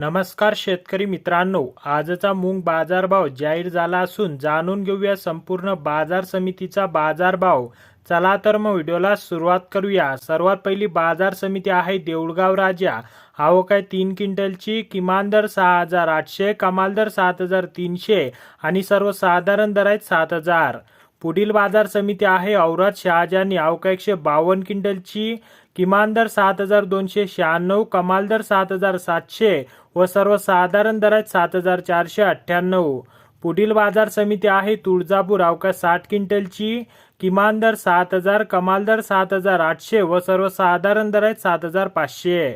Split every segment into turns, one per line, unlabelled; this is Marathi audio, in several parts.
नमस्कार शेतकरी मित्रांनो आजचा मूग बाजारभाव जाहीर झाला असून जाणून घेऊया संपूर्ण बाजार समितीचा बाजारभाव. चला तर मग व्हिडिओला सुरुवात करूया. सर्वात पहिली बाजार समिती आहे देऊळगाव राजा. आवक आहे तीन क्विंटलची किमान दर सहा हजार आठशे कमाल दर सात हजार तीनशे आणि सर्वसाधारण दर आहेत सात हजार. पुढील बाजार समिती आहे. औरत शहाजानी अवका एकशे बावन्न क्विंटलची किमान दर सात हजार दोनशे शहाण्णव कमाल दर सात हजार सातशे व सर्वसाधारण दर आहेत सात हजार चारशे अठ्ठ्याण्णव. पुढील बाजार समिती आहे. तुळजापूर अवका साठ क्विंटलची किमान दर सात हजार कमाल दर सात हजार आठशे व सर्वसाधारण दर आहेत सात हजार पाचशे.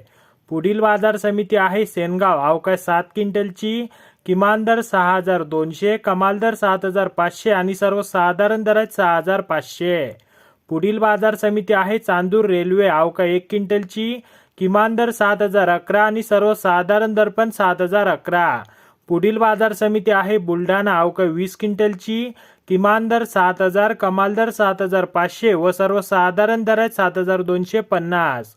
पुढील बाजार समिती आहे सेनगाव. अवकाश सात क्विंटलची किमान दर सहा हजार दोनशे कमाल दर सात हजार पाचशे आणि सर्वसाधारण दर आहेत सहा हजार पाचशे. पुढील बाजार समिती आहे चांदूर रेल्वे. अवका एक क्विंटलची किमान दर सात हजार अकरा आणि सर्वसाधारण दर पण सात हजार अकरा. पुढील बाजार समिती आहे बुलढाणा. अवका वीस क्विंटलची किमान दर सात हजार कमाल दर सात हजार पाचशे व सर्वसाधारण दर आहेत सात हजार दोनशे पन्नास.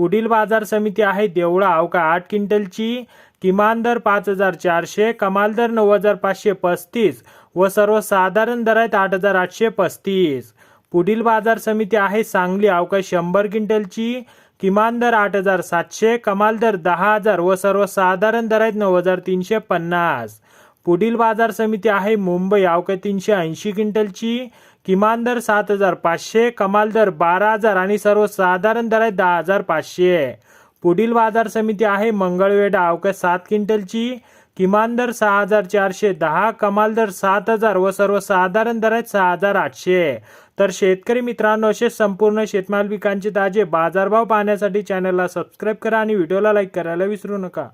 पुढील बाजार समिती आहे देवळा अवका आठ क्विंटलची? किमान दर पाच हजार चारशे कमाल दर नऊ हजार पाचशे पस्तीस व सर्वसाधारण दर आहेत आठ हजार आठशे पस्तीस. पुढील बाजार समिती आहे सांगली अवका शंभर क्विंटलची? किमान दर आठ हजार सातशे कमाल दर दहा हजार व सर्वसाधारण दर आहेत नऊ हजार तीनशे पन्नास. पुढील बाजार समिती आहे मुंबई अवका तीनशे ऐंशी क्विंटलची? किमान दर सात हजार पाचशे कमाल दर बारा हजार आणि सर्वसाधारण दर आहे दहा हजार पाचशे. पुढील बाजार समिती आहे मंगळवेढा. अवकाश सात क्विंटलची किमान दर सहा हजार चारशे दहा कमाल दर सात हजार व सर्वसाधारण दर आहेत सहा हजार आठशे. तर शेतकरी मित्रांनो असे संपूर्ण शेतमाल पिकांचे ताजे बाजारभाव पाहण्यासाठी चॅनलला सबस्क्राईब करा आणि व्हिडिओला लाईक करायला विसरू नका.